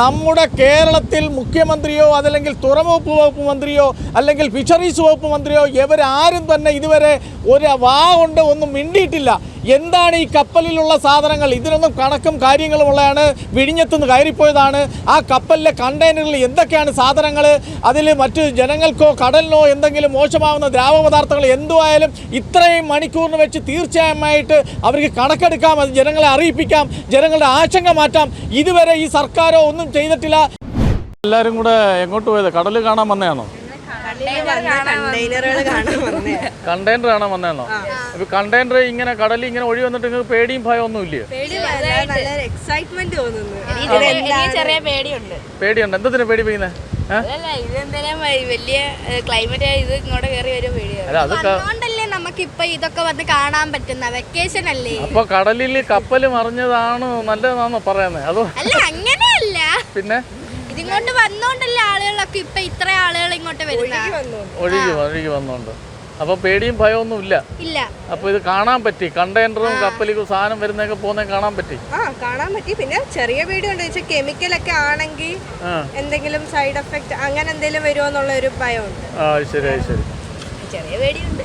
നമ്മുടെ കേരളത്തിൽ മുഖ്യമന്ത്രിയോ അതല്ലെങ്കിൽ തുറമുഖ വകുപ്പ് മന്ത്രിയോ അല്ലെങ്കിൽ ഫിഷറീസ് വകുപ്പ് മന്ത്രിയോ ഇവരാരും തന്നെ ഇതുവരെ ഒരു വാ കൊണ്ട് ഒന്നും മിണ്ടിയിട്ടില്ല. എന്താണ് ഈ കപ്പലിലുള്ള സാധനങ്ങൾ? ഇതിനൊന്നും കണക്കും കാര്യങ്ങളും ഉള്ളതാണ്. വിഴിഞ്ഞത്തുനിന്ന് കയറിപ്പോയതാണ്. ആ കപ്പലിലെ കണ്ടെയ്നറിൽ എന്തൊക്കെയാണ് സാധനങ്ങൾ അതിൽ മറ്റ് ജനങ്ങൾക്കോ കടലിനോ എന്തെങ്കിലും മോശമാവുന്ന ദ്രാവപദാർത്ഥങ്ങൾ എന്തുമായാലും ഇത്രയും മണിക്കൂറിന് വെച്ച് തീർച്ചയായുമായിട്ട് അവർക്ക് കണക്കെടുക്കാം. അത് ജനങ്ങളെ അറിയിപ്പിക്കാം. ജനങ്ങളുടെ ആശങ്ക മാറ്റാം. ഇതുവരെ ഈ സർക്കാരോ ഒന്നും ചെയ്തിട്ടില്ല. എല്ലാവരും കൂടെ എങ്ങോട്ട് പോയത്? കടൽ കാണാൻ വന്നതാണോ? കണ്ടെയ്നർ കാണാൻ വന്നതാണോ ഇപ്പൊ കണ്ടെയ്നർ ഇങ്ങനെ കടലിൽ ഇങ്ങനെ ഒഴി വന്നിട്ട് നിങ്ങൾക്ക് പേടിയും ഭയം ഒന്നും ഇല്ലേ എക്സൈറ്റ്മെന്റ് തോന്നുന്നു. എനിക്ക് ചെറിയ പേടിയുണ്ട്. പേടിയുണ്ട്? എന്തിനാ പേടി ഇതെന്തിനാ വലിയ ക്ലൈമറ്റ് ഇത് ഇങ്ങോട്ട് കയറി വരും പേടിയാണ്. ഇതൊക്കെ വന്ന് കാണാൻ പറ്റുന്ന. വെക്കേഷൻ അല്ലേ? അപ്പൊ കടലിൽ കപ്പൽ മറിഞ്ഞതാണ് നല്ലതാണോ പറയുന്നത് അതോ അല്ല അങ്ങനെയല്ല. പിന്നെ? ഇതിങ്ങോട്ട് വന്നോണ്ടല്ലേ ആളുകളൊക്കെ ഇപ്പൊ ഇത്ര ആളുകൾ ഇങ്ങോട്ട് വരുന്നത്? ഒഴുകി ഒഴുകി വന്നോണ്ട്. അപ്പൊ പേടിയും ഭയമൊന്നും ഇല്ല. ഇല്ല. അപ്പൊ ഇത് കാണാൻ പറ്റി. കണ്ടെയ്നറും കപ്പലിലും സാധനം വരുന്നൊക്കെ പോകുന്ന കാണാൻ പറ്റി. ആ കാണാൻ പറ്റി. പിന്നെ ചെറിയ പേടിയുണ്ട്. വെച്ചാൽ കെമിക്കൽ ഒക്കെ ആണെങ്കിൽ എന്തെങ്കിലും സൈഡ് എഫക്ട് അങ്ങനെ എന്തെങ്കിലും വരുമോ എന്നുള്ള ഒരു ഭയമുണ്ട്. ആ ശരി ശരി. ചെറിയ പേടിയുണ്ട്.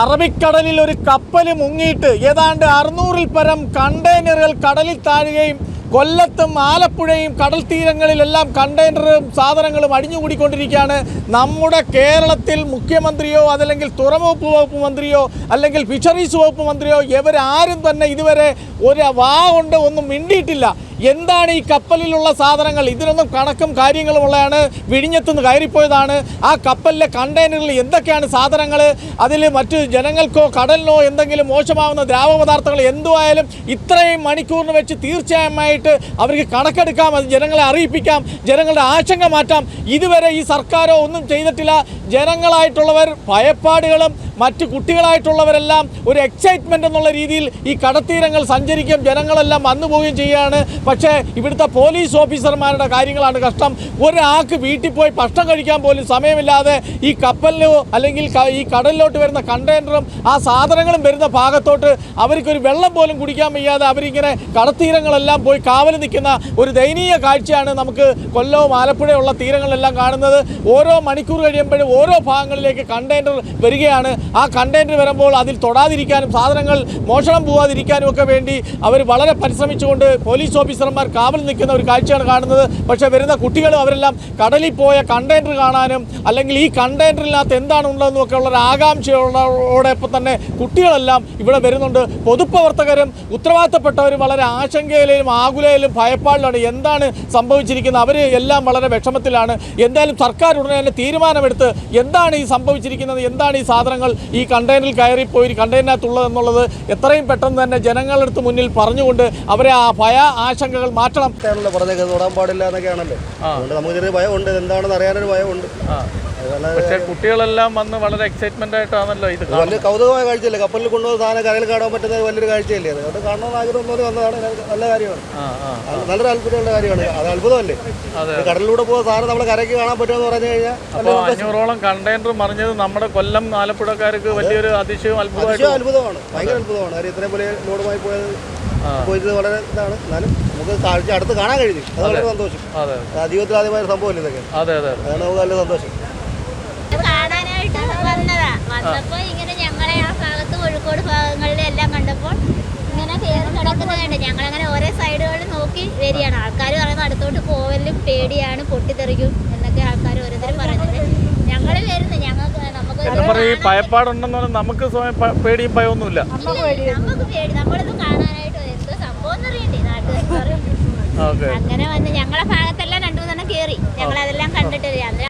അറബിക്കടലിൽ ഒരു കപ്പൽ മുങ്ങിയിട്ട് ഏതാണ്ട് അറുന്നൂറിൽ പരം കണ്ടെയ്നറുകൾ കടലിൽ താഴുകയും കൊല്ലത്തും ആലപ്പുഴയും കടൽ തീരങ്ങളിലെല്ലാം കണ്ടെയ്നറും സാധനങ്ങളും അടിഞ്ഞുകൂടിക്കൊണ്ടിരിക്കുകയാണ്. നമ്മുടെ കേരളത്തിൽ മുഖ്യമന്ത്രിയോ അതല്ലെങ്കിൽ തുറമുഖ വകുപ്പ് മന്ത്രിയോ അല്ലെങ്കിൽ ഫിഷറീസ് വകുപ്പ് മന്ത്രിയോ ഇവരാരും തന്നെ ഇതുവരെ ഒരു വാ കൊണ്ട് ഒന്നും മിണ്ടിയിട്ടില്ല. എന്താണ് ഈ കപ്പലിലുള്ള സാധനങ്ങൾ? ഇതിനൊന്നും കണക്കും കാര്യങ്ങളും ഉള്ളതാണ്. വിഴിഞ്ഞത്തുനിന്ന് കയറിപ്പോയതാണ്. ആ കപ്പലിലെ കണ്ടെയ്നറിൽ എന്തൊക്കെയാണ് സാധനങ്ങൾ അതിൽ മറ്റ് ജനങ്ങൾക്കോ കടലിനോ എന്തെങ്കിലും മോശമാവുന്ന ദ്രാവപദാർത്ഥങ്ങൾ എന്തുമായാലും ഇത്രയും മണിക്കൂറിന് വെച്ച് തീർച്ചയായുമായിട്ട് അവർക്ക് കണക്കെടുക്കാം. അത് ജനങ്ങളെ അറിയിപ്പിക്കാം. ജനങ്ങളുടെ ആശങ്ക മാറ്റാം. ഇതുവരെ ഈ സർക്കാരോ ഒന്നും ചെയ്തിട്ടില്ല. ജനങ്ങളായിട്ടുള്ളവർ ഭയപ്പാടുകളും മറ്റ് കുട്ടികളായിട്ടുള്ളവരെല്ലാം ഒരു എക്സൈറ്റ്മെന്റ് എന്നുള്ള രീതിയിൽ ഈ കടത്തീരങ്ങൾ സഞ്ചരിക്കുകയും ജനങ്ങളെല്ലാം വന്നു പോവുകയും ചെയ്യുകയാണ്. പക്ഷേ ഇവിടുത്തെ പോലീസ് ഓഫീസർമാരുടെ കാര്യങ്ങളാണ് കഷ്ടം. ഒരാൾക്ക് വീട്ടിൽ പോയി ഭക്ഷണം കഴിക്കാൻ പോലും സമയമില്ലാതെ ഈ കപ്പലിലോ അല്ലെങ്കിൽ ഈ കടലിലോട്ട് വരുന്ന കണ്ടെയ്നറും ആ സാധനങ്ങളും വരുന്ന ഭാഗത്തോട്ട് അവർക്കൊരു വെള്ളം പോലും കുടിക്കാൻ വയ്യാതെ അവരിങ്ങനെ കടത്തീരങ്ങളെല്ലാം പോയി കാവൽ നിൽക്കുന്ന ഒരു ദയനീയ കാഴ്ചയാണ് നമുക്ക് കൊല്ലവും ആലപ്പുഴയുള്ള തീരങ്ങളെല്ലാം കാണുന്നത്. ഓരോ മണിക്കൂർ കഴിയുമ്പോഴും ഓരോ ഭാഗങ്ങളിലേക്ക് കണ്ടെയ്നർ വരികയാണ്. ആ കണ്ടെയ്നർ വരുമ്പോൾ അതിൽ തൊടാതിരിക്കാനും സാധനങ്ങൾ മോഷണം പോവാതിരിക്കാനും ഒക്കെ വേണ്ടി അവർ വളരെ പരിശ്രമിച്ചുകൊണ്ട് പോലീസ് ഓഫീസർമാർ കാവൽ നിൽക്കുന്ന ഒരു കാഴ്ചയാണ് കാണുന്നത്. പക്ഷേ വരുന്ന കുട്ടികളും അവരെല്ലാം കടലിൽ പോയ കണ്ടെയ്നർ കാണാനും അല്ലെങ്കിൽ ഈ കണ്ടെയ്നറിനകത്ത് എന്താണ് ഉള്ളതെന്നും ഒക്കെ ഉള്ള ഒരു ആകാംക്ഷയോടൊപ്പം തന്നെ കുട്ടികളെല്ലാം ഇവിടെ വരുന്നുണ്ട്. പൊതുപ്രവർത്തകരും ഉത്തരവാദിത്തപ്പെട്ടവരും വളരെ ആശങ്കയിലും ആകുലയിലും ഭയപ്പാടിലാണ്. എന്താണ് സംഭവിച്ചിരിക്കുന്നത്? അവർ എല്ലാം വളരെ വിഷമത്തിലാണ്. എന്തായാലും സർക്കാർ ഉടനെ തന്നെ തീരുമാനമെടുത്ത് എന്താണ് ഈ സംഭവിച്ചിരിക്കുന്നത്? എന്താണ് ഈ സാധനങ്ങൾ? ഈ കണ്ടെയ്നറിൽ കയറിപ്പോയി കണ്ടെയ്നറിനകത്തുള്ളത് എന്നുള്ളത് എത്രയും പെട്ടെന്ന് തന്നെ ജനങ്ങളുടെ അടുത്ത് മുന്നിൽ പറഞ്ഞുകൊണ്ട് അവരെ ആ ഭയ ആശങ്കകൾ മാറ്റണം. പറഞ്ഞത് തൊടാൻ പാടില്ല എന്നൊക്കെയാണല്ലോ. അതുകൊണ്ട് നമുക്ക് ചെറിയ ഭയമുണ്ട്. എന്താണെന്ന് അറിയാനൊരു ഭയമുണ്ട്. പക്ഷേ കുട്ടികളെല്ലാം വന്ന് വളരെ എക്സൈറ്റ്മെന്റ് ആയിട്ടാണല്ലോ ഇത് വലിയ കൗതുകമായ കാഴ്ചയല്ലേ? കപ്പലിൽ കൊണ്ടുപോകുന്ന സാധനം കരയിൽ കാണാൻ പറ്റുന്നത് വലിയൊരു കാഴ്ചയല്ലേ അത്? അത് കാണണമെന്ന് ആഗ്രഹം തോന്നി വന്നതാണ്. നല്ല കാര്യമാണ്. നല്ലൊരു അത്ഭുതമുള്ള കാര്യമാണ്. അത് അത്ഭുതമല്ലേ? അതെ. കടലിലൂടെ പോകുന്ന സാധനം നമ്മൾ കരയ്ക്ക് കാണാൻ പറ്റുമെന്ന് പറഞ്ഞു കഴിഞ്ഞാൽ അഞ്ഞൂറോളം കണ്ടെയ്നർ മറിഞ്ഞത് നമ്മുടെ കൊല്ലം ആലപ്പുഴക്കാർക്ക് വലിയൊരു അതിശയവും അത്ഭുതമായിട്ട് അത്ഭുതമാണ്. ഭയങ്കര അത്ഭുതമാണ്. അവർ ഇത്രയും വലിയ ലോഡുമായി പോയത് പോയത് വളരെ ഇതാണ്. എന്നാലും നമുക്ക് കാഴ്ച അടുത്ത് കാണാൻ കഴിഞ്ഞു. അത്. വളരെ സന്തോഷം ജീവിതത്തിൽ ആദ്യമായ സംഭവമല്ലേ ഇതൊക്കെ? അതെ അതെ. അതാണ് നമുക്ക് നല്ല സന്തോഷം. കാണാനായിട്ട് വന്നതാ. വന്നപ്പോ ഇങ്ങനെ ഞങ്ങളെ ആ ഭാഗത്ത് കോഴിക്കോട് ഭാഗങ്ങളിലെല്ലാം കണ്ടപ്പോൾ ഇങ്ങനെ കയറി കിടക്കുന്നതുണ്ട് ഞങ്ങളങ്ങനെ ഓരോ സൈഡുകളിൽ നോക്കി വരികയാണ്. ആൾക്കാർ പറയുന്നത് അടുത്തോട്ട് പോവലും പേടിയാണ് പൊട്ടിത്തെറിക്കും എന്നൊക്കെ ആൾക്കാർ ഓരോരുത്തരും പറയുന്നുണ്ട് ഞങ്ങൾ വരുന്നു. ഞങ്ങൾക്ക് നമുക്ക് ഈ ഭയപ്പാടുണ്ടെന്ന് പറഞ്ഞാൽ നമുക്ക് സ്വയം പേടിയും ഭയമൊന്നുമില്ല. നമുക്ക് പേടി. നമ്മളിത് കാണാനായിട്ട് എന്തോ സംഭവം എന്നറിയണ്ടേ നാട്ടുകാർ അങ്ങനെ വന്ന് ഞങ്ങളെ ഭാഗത്തെല്ലാം രണ്ടു മൂന്നെണ്ണം കയറി ഞങ്ങൾ അതെല്ലാം കണ്ടിട്ട്. അന്നേരം